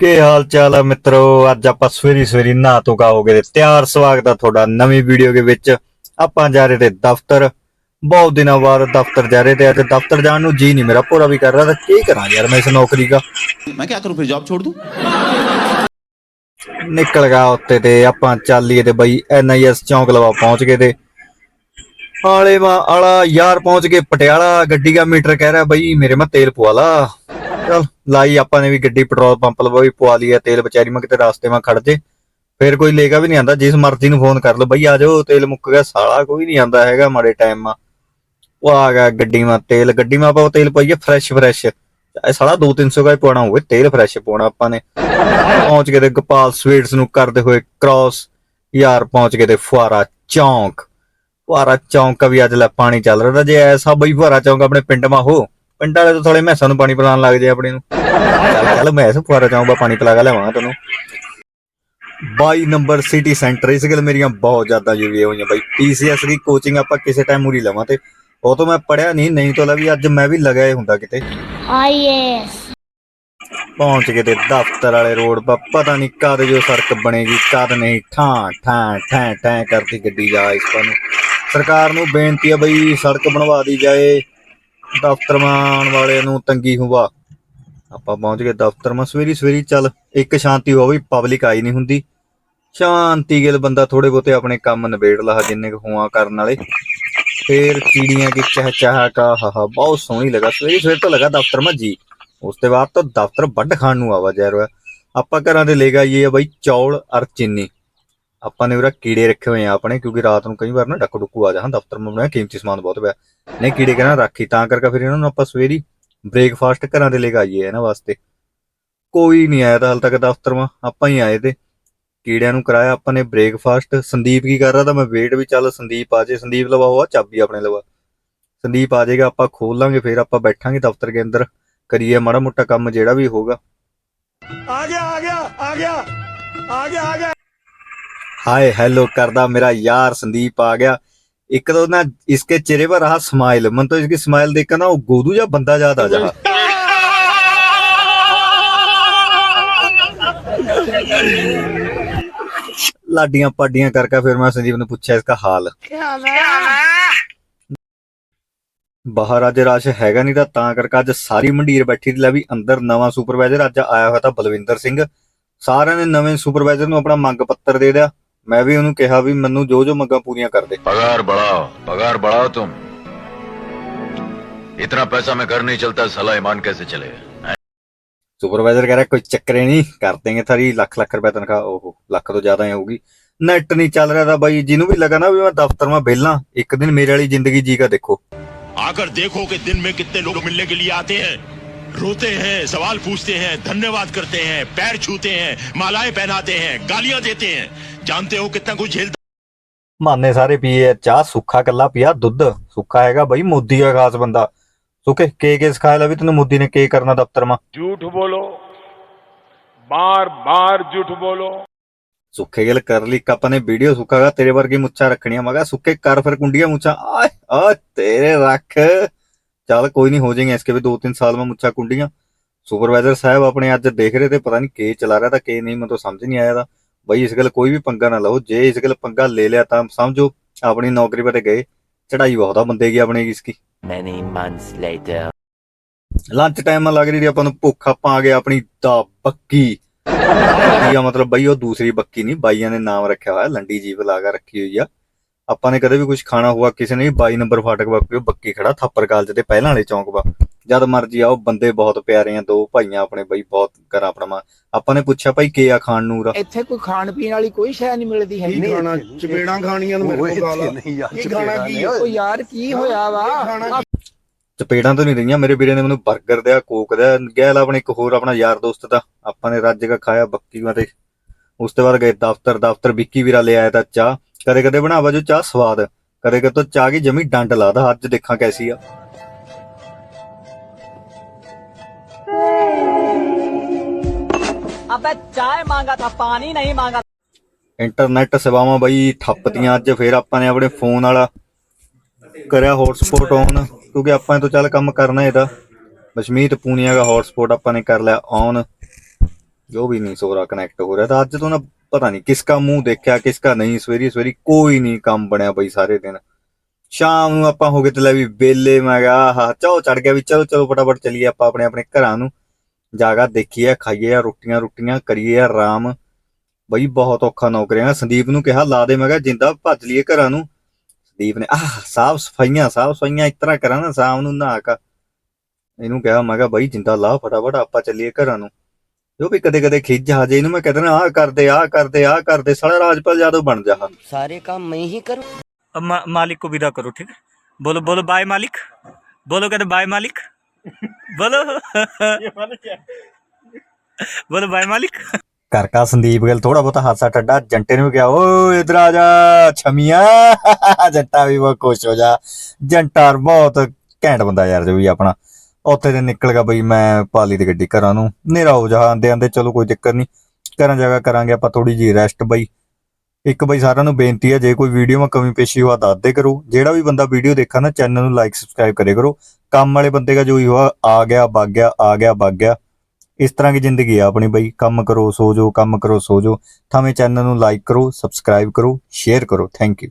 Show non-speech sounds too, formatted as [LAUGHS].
ਕੀ ਹਾਲ ਚਾਲ ਆ ਮਿੱਤਰੋ ਅੱਜ ਆਪਾਂ ਸਵੇਰੀ ਸਵੇਰੀ ਨਹਾ ਧੋ ਹੋ ਗਏ ਤਿਆਰ ਸਵਾਗਤ ਆ ਤੁਹਾਡਾ ਨਵੀਂ ਵੀਡੀਓ ਦੇ ਵਿੱਚ। ਆਪਾਂ ਜਾ ਰਹੇ ਤੇ ਦਫ਼ਤਰ ਬਹੁਤ ਦਿਨਾਂ ਬਾਅਦ ਦਫ਼ਤਰ ਜਾ ਰਹੇ ਤੇ ਅੱਜ ਦਫ਼ਤਰ ਜਾਣ ਨੂੰ ਜੀ ਨਹੀਂ ਮੇਰਾ ਪੂਰਾ ਵੀ ਕਰ ਰਿਹਾ ਤਾਂ ਕੀ ਕਰਾਂ ਯਾਰ ਮੈਂ ਇਸ ਨੌਕਰੀ ਦਾ। ਮੈਂ ਕੀ ਕਰੂੰ ਫਿਰ ਜੌਬ ਛੋੜ ਦੂੰ? ਨਿਕਲ ਗਿਆ ਉੱਤੇ ਤੇ ਆਪਾਂ ਚੱਲੀਏ ਤੇ ਬਈ ਐਨਆਈਐਸ ਚੌਂਕ ਲਵਾ ਪਹੁੰਚ ਗਏ ਤੇ। ਆਲੇ ਵਾਲਾ ਯਾਰ ਪਹੁੰਚ ਗਏ ਪਟਿਆਲਾ ਗੱਡੀ ਦਾ ਮੀਟਰ ਕਹਿ ਰਿਹਾ ਬਈ ਮੇਰੇ ਮੈਂ ਤੇਲ ਪਵਾ ਲਾ। ਚਲ ਲਾਈ, ਆਪਾਂ ਨੇ ਵੀ ਗੱਡੀ ਪੈਟਰੋਲ ਪੰਪ ਲਵਾ ਵੀ ਪਵਾ ਲਈ ਆ ਤੇਲ ਵਿਚਾਰੀ ਮੈਂ ਕਿਤੇ ਰਾਸਤੇ ਮੈਂ ਖੜ ਜੇ। ਫੇਰ ਕੋਈ ਲੇਗਾ ਵੀ ਨਹੀਂ ਆਂਦਾ, ਜਿਸ ਮਰਜ਼ੀ ਨੂੰ ਫੋਨ ਕਰ ਲਓ, ਬਈ ਆ ਜਾਓ, ਤੇਲ ਮੁੱਕ ਗਿਆ, ਸਾਲਾ ਕੋਈ ਨਹੀਂ ਆਂਦਾ ਹੈਗਾ ਮਾੜੇ ਟਾਈਮ ਮਾ ਉਹ ਆ ਗਿਆ ਗੱਡੀ ਮਾ, ਤੇਲ, ਗੱਡੀ ਮਾ ਆਪਾਂ ਤੇਲ ਪਾਈਏ ਫਰੈਸ਼ ਫਰੈਸ਼ ਇਹ ਸਾਲਾ 2-300 ਦਾ ਹੀ ਪਾਉਣਾ ਹੋਵੇ, ਤੇਲ ਫਰੈਸ਼ ਪਾਉਣਾ ਆਪਾਂ ਨੇ। ਪਹੁੰਚ ਗਏ ਤੇ ਗੋਪਾਲ ਸਵੀਟਸ ਨੂੰ ਕਰਦੇ ਹੋਏ ਕ੍ਰਾਸ ਯਾਰ ਪਹੁੰਚ ਗਏ ਤੇ ਫੁਆਰਾ ਚੌਂਕ। ਫੁਆਰਾ ਚੌਂਕ ਵੀ ਅੱਜ ਲੈ ਪਾਣੀ ਚੱਲ ਰਿਹਾ, ਜੇ ਐਸਾ ਬਈ ਫੁਆਰਾ ਚੌਂਕ ਆਪਣੇ ਪਿੰਡ ਮਾ ਹੋ। ਪਿੰਡ ਵਾਲੇ ਤਾਂ ਥੋੜੇ ਮੈਸਾਂ ਨੂੰ ਪਾਣੀ ਪਿਲਾਉਣ ਲੱਗ ਜੇ ਆਪਣੇ ਨੂੰ। ਚੱਲ ਚੱਲ ਮੈਸ ਫੁਆਰਾ ਦਾ ਪਾਣੀ ਪਿਲਾ ਕੇ ਲਿਆਵਾਂ ਤੈਨੂੰ। 22 ਨੰਬਰ ਸਿਟੀ ਸੈਂਟਰ ਇਸ ਗੱਲ ਮੇਰੀਆਂ ਬਹੁਤ ਜ਼ਿਆਦਾ ਜੁੜੀਆਂ ਹੋਈਆਂ ਬਾਈ। ਪੀਸੀਐਸ ਦੀ ਕੋਚਿੰਗ ਆਪਾਂ ਕਿਸੇ ਟਾਈਮ ਮੂਰੀ ਲਵਾਂ ਤੇ। ਉਹ ਤੋਂ ਮੈਂ ਪੜਿਆ ਨਹੀਂ ਨਹੀਂ ਤੋਂ ਵੀ ਅੱਜ ਮੈਂ ਵੀ ਲਗਿਆ ਹੀ ਹੁੰਦਾ ਕਿਤੇ। ਆਈਐਸ ਪਹੁੰਚ ਗਏ ਤੇ ਦਫ਼ਤਰ ਵਾਲੇ ਰੋਡ 'ਪਾ ਪਤਾ ਨਹੀਂ ਕਦ ਜੋ ਸੜਕ ਬਣੇਗੀ ਕਦ ਨਹੀਂ। ਠਾਂ ਠਾਂ ਠਾਂ ਠਾਂ ਕਰਦੀ ਗੱਡੀ ਜਾ ਇਸ ਨੂੰ। ਸਰਕਾਰ ਨੂੰ ਬੇਨਤੀ ਹੈ ਬਈ ਸੜਕ ਬਣਵਾ ਦੀ ਜਾਏ। ਦਫ਼ਤਰ ਮਾਂ ਆਉਣ ਵਾਲੇ ਨੂੰ ਤੰਗੀ ਹੋਵਾ। ਆਪਾਂ ਪਹੁੰਚ ਗਏ ਦਫ਼ਤਰ ਮਾਂ ਸਵੇਰੀ ਸਵੇਰੀ ਚੱਲ, ਇੱਕ ਸ਼ਾਂਤੀ ਹੋਵੇ ਪਬਲਿਕ ਆਈ ਨਹੀਂ ਹੁੰਦੀ। ਸ਼ਾਂਤੀ ਗਿਲ ਬੰਦਾ ਥੋੜੇ ਬਹੁਤੇ ਆਪਣੇ ਕੰਮ ਨਿਬੇੜ ਲਾ, ਜਿੰਨੇ ਕੁ ਹੋਆ ਕਰਨ ਵਾਲੇ। ਫੇਰ ਚਿੜੀਆਂ ਕੀ ਚਹਚਹਾ ਕਾ ਬਹੁਤ ਸੋਹਣੀ ਲਗਾ। ਸਵੇਰੇ ਸਵੇਰ ਤੋਂ ਲਗਾ ਦਫ਼ਤਰ ਮਾ ਜੀ। ਉਸ ਤੋਂ ਬਾਅਦ ਤਾਂ ਦਫ਼ਤਰ ਵੱਡ ਖਾਣ ਨੂੰ ਆਵਾ ਜਾ ਰਿਹਾ। ਆਪਾਂ ਘਰਾਂ ਦੇ ਲੈ ਗਏ ਆ ਬਈ ਚੌਲ ਅਰ ਚੀਨੀ। ਆਪਾਂ ਨੇ ਉਰਾ ਕੀੜੇ ਰੱਖੇ ਹੋਏ ਆ ਆਪਣੇ, ਕਿਉਂਕਿ ਰਾਤ ਨੂੰ ਕਈ ਵਾਰ ਨਾ ਡੱਕ ਡੁੱਕੂ ਆ ਜਾਣ ਦਫ਼ਤਰ ਮੈਂ ਬਣਾਇਆ ਕੀਮਤੀ ਸਮਾਨ ਬਹੁਤ ਪਿਆ। ਨਹੀਂ, ਕੀੜੇ ਕਹਿੰਦਾ ਰੱਖੀ, ਤਾਂ ਕਰਕੇ ਫਿਰ ਇਹਨਾਂ ਨੂੰ ਆਪਾਂ ਸਵੇਰੀ ਬ੍ਰੇਕਫਾਸਟ ਘਰਾਂ ਦੇ ਲੈ ਕੇ ਇਹਨਾਂ ਵਾਸਤੇ। ਕੋਈ ਨਹੀਂ ਆਇਆ ਤਾਂ ਹਾਲ ਤੱਕ ਦਫ਼ਤਰ ਮਾ ਆਪਾਂ ਹੀ ਆਏ ਤੇ। ਕੀੜਿਆਂ ਨੂੰ ਕਰਾਇਆ ਆਪਾਂ ਨੇ ਬ੍ਰੇਕਫਾਸਟ ਸੰਦੀਪ ਕੀ ਕਰ ਰਹਾ ਤਾਂ ਮੈਂ ਵੇਟ ਵੀ ਚੱਲ ਸੰਦੀਪ ਆ ਜੇ, ਸੰਦੀਪ ਲਵਾ ਹੋਆ ਚਾਬੀ ਆਪਣੇ ਲਵਾ। ਸੰਦੀਪ ਆ ਜਾਏਗਾ, ਆਪਾਂ ਖੋਲ ਲਾਂਗੇ, ਫਿਰ ਆਪਾਂ ਬੈਠਾਂਗੇ ਦਫ਼ਤਰ ਦੇ ਅੰਦਰ। ਕਰੀਏ ਮਾੜਾ ਮੋਟਾ ਕੰਮ ਜਿਹੜਾ ਵੀ ਹੋਗਾ ਆ ਗਿਆ ਆ ਗਿਆ ਆ ਗਿਆ ਆ ਗਿਆ ਆ ਗਿਆ। हाय हेलो करदा मेरा यार संदीप आ गया एक तो ना इसके चेहरे पर रहा स्माइल मन तो इसकी स्माइल देखकर ना वो गोदू या बंदा याद आ जा लाडियां पाडियां करके फिर मैं संदीप ने पूछा इसका हाल ਬਾਹਰ ਅੱਜ ਰਸ਼ ਹੈਗਾ ਨਹੀਂ ਤਾਂ ਤਾਂ ਕਰਕੇ ਅੱਜ ਸਾਰੀ ਮੰਡੀਰ ਬੈਠੀ ਦੀ ਲੈ ਵੀ ਅੰਦਰ ਨਵਾਂ ਸੁਪਰਵਾਈਜ਼ਰ ਅੱਜ ਆਇਆ ਹੋਇਆ ਤਾਂ ਬਲਵਿੰਦਰ ਸਿੰਘ ਸਾਰਿਆਂ ਨੇ ਨਵੇਂ ਸੁਪਰਵਾਈਜ਼ਰ ਨੂੰ ਆਪਣਾ ਮੰਗ ਪੱਤਰ ਦੇ ਦਿਆ ਮੈਂ ਵੀ ਉਹਨੂੰ ਕਿਹਾ ਵੀ ਮੈਨੂੰ ਜੋ ਜੋ ਮੰਗਾਂ ਪੂਰੀਆਂ ਕਰ ਦੇ पगार बढ़ाओ पगार बढ़ाओ तुम इतना पैसा में घर नहीं चलता साला ईमान कैसे चलेगा ਸੁਪਰਵਾਈਜ਼ਰ ਕਹਿ ਰਿਹਾ ਕੋਈ ਚੱਕਰ ਹੀ ਨਹੀਂ ਕਰ ਦੇਂਗੇ ਥਾਰੀ ਲੱਖ ਲੱਖ ਰੁਪਏ ਤਨਖਾਹ ਓਹੋ ਲੱਖ ਤੋਂ ਜ਼ਿਆਦਾ ਹੀ ਹੋਊਗੀ ਨੈਟ ਨਹੀਂ ਚੱਲ ਰਿਹਾ ਤਾਂ ਬਾਈ ਜਿਹਨੂੰ ਵੀ ਲੱਗਾ ਨਾ ਵੀ ਮੈਂ ਦਫ਼ਤਰ ਮੈਂ ਵਿਹਲਾ ਇੱਕ ਦਿਨ ਮੇਰੇ ਵਾਲੀ ਜ਼ਿੰਦਗੀ ਜੀ ਕਾ ਦੇਖੋ आकर देखो कि दिन में कितने लोग मिलने के लिए आते हैं रोते हैं सवाल पूछते हैं धन्यवाद करते हैं पैर छूते हैं मालाएं पहनाते हैं गालियां देते हैं जानते हो कितना कुछ झेलते ਮਾਨੇ ਸਾਰੇ ਪੀਏ ਆ, ਚਾਹ ਸੁੱਖਾ ਕੱਲਾ ਪਿਆ ਦੁੱਧ ਸੁੱਖਾ ਹੈਗਾ ਬਾਈ ਮੋਦੀ ਦਾ ਖਾਸ ਬੰਦਾ ਸੁੱਕੇ ਕੇ ਕੇ ਸਿਖਾਇਆ ਲਾ ਵੀ ਤੈਨੂੰ ਮੋਦੀ ਨੇ ਕੀ ਕਰਨਾ ਦਫ਼ਤਰ ਮਾ झूठ बोलो बार बार झूठ बोलो ਸੁੱਖੇ ਗਿਲ ਕਰ ਲਈ ਕੱਪ ਨੇ ਵੀਡੀਓ ਸੁੱਕਾਗਾ ਤੇਰੇ ਵਰਗੀ ਮੁੱਛਾਂ ਰੱਖਣੀਆਂ ਮੈਂ ਕਿਹਾ ਸੁੱਕੇ ਕਰ ਫਿਰ ਕੁੰਡੀਆਂ ਮੁੱਛਾਂ ਆਏ ਆ ਤੇਰੇ ਰੱਖ ਚੱਲ ਕੋਈ ਨਹੀਂ ਹੋ ਜਾਏਗੇ ਇਸਕੇ ਵੀ 2-3 ਸਾਲ ਮੈਂ ਮੁੱਛਾਂ ਕੁੰਡੀਆਂ ਸੁਪਰਵਾਈਜ਼ਰ ਸਾਹਿਬ ਆਪਣੇ ਅੱਜ ਦੇਖ ਰਹੇ ਤੇ ਪਤਾ ਨਹੀਂ ਕੀ ਚਲਾ ਰਿਹਾ ਤਾਂ ਕੀ ਨਹੀਂ ਮੈਨੂੰ ਤਾਂ ਸਮਝ ਨਹੀਂ ਆਇਆ ਦਾ ਬਈ ਇਸ ਗੱਲ ਕੋਈ ਵੀ ਪੰਗਾ ਨਾ ਲਓ ਜੇ ਇਸ ਗੱਲ ਪੰਗਾ ਲੈ ਲਿਆ ਤਾਂ ਸਮਝੋ ਆਪਣੀ ਨੌਕਰੀ ਤੇ ਗਏ ਚੜਾਈ ਬਹੁਤ ਆ ਬੰਦੇ ਕੀ ਆਪਣੇ ਕੀ ਇਸਕੀ Many months later. Lunch time ਲੱਗ ਰਹੀ ਸੀ ਆਪਾਂ ਨੂੰ ਭੁੱਖ ਆਪਾਂ ਆ ਗਏ ਆਪਣੀ ਦਾ ਬੱਕੀ। ਆ ਮਤਲਬ ਬਈ ਉਹ ਦੂਸਰੀ ਬੱਕੀ ਨਹੀਂ ਬਾਈਆਂ ਨੇ ਨਾਮ ਰੱਖਿਆ ਹੋਇਆ ਲੰਡੀ ਜੀਵ ਲਾ ਕੇ ਰੱਖੀ ਹੋਈ ਆ। ਆਪਾਂ ਨੇ ਕਦੇ ਵੀ ਕੁਝ ਖਾਣਾ ਹੋਆ ਕਿਸੇ ਨੇ ਵੀ 22 ਨੰਬਰ ਫਾਟਕ ਬੱਕੀ ਉਹ ਬੱਕੀ ਖੜਾ ਥਾਪਰ ਕਾਲਜ ਦੇ ਪਹਿਲਾਂ ਵਾਲੇ ਚੌਂਕ ਵਾ। ਜਦ ਮਰਜ਼ੀ ਆਓ ਬੰਦੇ ਬਹੁਤ ਪਿਆਰੇ ਆ ਦੋ ਭਾਈਆਂ ਆਪਣੇ ਬਈ ਬਹੁਤ ਕਰਾਂ ਆਪਣਾ ਆਪਾਂ ਨੇ ਪੁੱਛਿਆ ਭਾਈ ਕੀ ਆ ਖਾਣ ਨੂੰ ਰਾ ਇੱਥੇ ਕੋਈ ਖਾਣ ਪੀਣ ਵਾਲੀ ਕੋਈ ਸ਼ੈ ਨਹੀਂ ਮਿਲਦੀ ਹੈਗੀ। ਕੀ ਖਾਣਾ? ਚਪੇੜਾਂ ਖਾਣੀਆਂ ਨੇ ਮੇਰੇ ਕੋਲ ਗਾਲਾਂ। ਕੀ ਖਾਣਾ ਕੀ ਉਹ ਯਾਰ ਕੀ ਹੋਇਆ ਵਾ? ਚਪੇੜਾਂ ਤਾਂ ਨਹੀਂ ਰਹੀਆਂ ਮੇਰੇ ਵੀਰੇ ਨੇ ਮੈਨੂੰ 버ਗਰ ਦਿਆ ਕੋਕ ਦਿਆ ਗੈਲ ਆਪਣੇ ਇੱਕ ਹੋਰ ਆਪਣਾ ਯਾਰ ਦੋਸਤ ਦਾ ਆਪਾਂ ਨੇ ਰੱਜ ਕੇ ਖਾਇਆ ਬੱਕੀ ਮਤੇ ਉਸ ਤੋਂ ਬਾਅਦ ਗਏ ਦਫ਼ਤਰ ਦਫ਼ਤਰ ਵਿੱਕੀ ਵੀਰਾ ਲੈ ਆਇਆ ਤਾਂ ਚਾਹ। ਕਦੇ ਕਦੇ ਬਣਾਵਾ ਜੋ ਚਾਹ ਸਵਾਦ ਕਦੇ ਕਦੇ ਤਾਂ ਚਾਹ ਕੀ ਜਮੀ ਡੰਡ ਲਾਦਾ ਅੱਜ ਦੇਖਾਂ ਕੈਸੀ ਆ। अबे चाय मांगा था पानी नहीं मांगा ਇੰਟਰਨੈਟ ਸੇਵਾਵਾਂ ਬਈ ਠੱਪਤੀਆਂ ਅੱਜ ਫੇਰ ਆਪਾਂ ਨੇ ਆਪਣੇ ਫੋਨ ਵਾਲਾ ਕਰਿਆ ਹੌਟਸਪੌਟ ਔਨ ਕਿਉਂਕਿ ਆਪਾਂ ਇਹ ਤੋਂ ਚੱਲ ਕੰਮ ਕਰਨਾ ਇਹਦਾ ਬਸ਼ਮੀਤ ਪੂਨੀਆ ਦਾ ਹੌਟਸਪੌਟ ਆਪਾਂ ਨੇ ਕਰ ਲਿਆ ਔਨ ਜੋ ਵੀ ਨਹੀਂ ਸੋਰਾ ਕਨੈਕਟ ਹੋ ਰਿਹਾ ਤਾਂ ਅੱਜ ਤੋਂ ਨਾ ਪਤਾ ਨਹੀਂ ਕਿਸ ਕਾ ਮੂੰਹ ਦੇਖਿਆ ਕਿਸ ਕਾ ਨਹੀਂ ਸਵੇਰੀ ਸਵੇਰੀ ਕੋਈ ਨਹੀਂ ਕੰਮ ਬਣਿਆ ਬਈ ਸਾਰੇ ਦਿਨ ਸ਼ਾਮ ਨੂੰ ਆਪਾਂ ਹੋ ਗਏ ਤੇ ਲੈ ਵੀ ਵੇਲੇ ਮੈਂ ਕਿਹਾ ਆਹ ਚਾਹ ਚੜ ਗਿਆ ਵੀ ਚਲੋ ਚਲੋ ਫਟਾਫਟ ਚੱਲੀਏ ਆਪਾਂ ਆਪਣੇ ਆਪਣੇ ਘਰਾਂ ਨੂੰ ਜਾਗਾ ਦੇਖੀਏ ਖਾਈਏ ਆ ਰੋਟੀਆਂ ਰੋਟੀਆਂ ਕਰੀਏ ਆ ਆਰਾਮ ਬਈ ਬਹੁਤ ਔਖਾ ਨੌਕਰੀਆਂ ਸੰਦੀਪ ਨੂੰ ਕਿਹਾ ਲਾ ਦੇ ਮੈਂ ਕਿਹਾ ਜਿੰਦਾ ਭੱਜ ਲਈਏ ਘਰਾਂ ਨੂੰ ਸੰਦੀਪ ਨੇ ਆਹ ਸਾਫ ਸਫਾਈਆਂ ਸਾਫ ਸਫਾਈਆਂ ਇਸ ਤਰ੍ਹਾਂ ਕਰਾਂ ਨਾ ਸ਼ਾਮ ਨੂੰ ਨਹਾ ਕੇ ਇਹਨੂੰ ਕਿਹਾ ਮੈਂ ਕਿਹਾ ਬਈ ਜਿੰਦਾ ਲਾ ਫਟਾਫਟ ਆਪਾਂ ਚੱਲੀਏ ਘਰਾਂ ਨੂੰ ਜੋ ਵੀ ਕਦੇ ਕਦੇ ਖਿੱਚ ਆ ਜੇ ਇਹਨੂੰ ਮੈਂ ਕਹਿੰਦਾ ਆਹ ਕਰਦੇ ਆਹ ਕਰਦੇ ਆਹ ਕਰਦੇ ਸਾਲਾ ਰਾਜਪਾਲ ਜਾਦਵ ਬਣ ਜਾ सारे काम मैं ही करूं अब मा, मालिक को विदा करो ठीक है बोलो बोलो बाय मालिक बोलो कहते बाय मालिक बोलो बोलो बाय मालिक ਕਰਕਾ ਸੰਦੀਪ ਗਿੱਲ ਥੋੜਾ ਬਹੁਤਾ ਹਾਸਾ ਟੱਡਾ ਜੰਟੇ ਨੂੰ ਵੀ ਕਿਹਾ ਓ ਇਧਰ ਆ ਜਾ ਛਮੀਆਂ [LAUGHS] ਜੰਟਾ ਵੀ ਬਹੁਤ ਖੁਸ਼ ਹੋ ਜਾ ਜੰਟਾਰ ਬਹੁਤ ਘੈਂਟ ਬੰਦਾ ਯਾਰ ਜੋ ਵੀ ਆਪਣਾ ਉੱਥੇ ਤੇ ਨਿਕਲ ਗਿਆ ਬਈ ਮੈਂ ਪਾਲੀ ਦੀ ਗੱਡੀ ਘਰਾਂ ਨੂੰ ਨੇਰਾ ਹੋ ਜਾ ਆਂਦੇ ਆਂਦੇ ਚਲੋ ਕੋਈ ਦਿੱਕਤ ਨਹੀਂ ਘਰਾਂ ਜਗ੍ਹਾ ਕਰਾਂਗੇ ਆਪਾਂ ਥੋੜੀ ਜੀ ਰੈਸਟ ਬਈ ਇੱਕ ਬਈ ਸਾਰਿਆਂ ਨੂੰ ਬੇਨਤੀ ਹੈ, ਜੇ ਕੋਈ ਵੀਡੀਓ ਮੈਂ ਕਮੀ ਪੇਸ਼ੀ ਹੋਆ ਦੱਸ ਦੇ ਕਰੋ। ਜਿਹੜਾ ਵੀ ਬੰਦਾ ਵੀਡੀਓ ਦੇਖਾ ਨਾ ਚੈਨਲ ਨੂੰ ਲਾਈਕ ਸਬਸਕ੍ਰਾਈਬ ਕਰੇ ਕਰੋ। ਕੰਮ ਵਾਲੇ ਬੰਦੇ ਦਾ ਜੋ ਹੀ ਹੋਆ, ਆ ਗਿਆ ਵਗ ਗਿਆ, ਆ ਗਿਆ ਵਗ ਗਿਆ। ਇਸ ਤਰ੍ਹਾਂ ਦੀ ਜ਼ਿੰਦਗੀ ਆ ਆਪਣੀ ਬਈ। ਕੰਮ ਕਰੋ ਸੋ ਜੋ ਕੰਮ ਕਰੋ ਸੋ ਜੋ ਥਾਵੇਂ ਚੈਨਲ ਨੂੰ ਲਾਈਕ ਕਰੋ ਸਬਸਕ੍ਰਾਈਬ ਕਰੋ ਸ਼ੇਅਰ ਕਰੋ। Thank you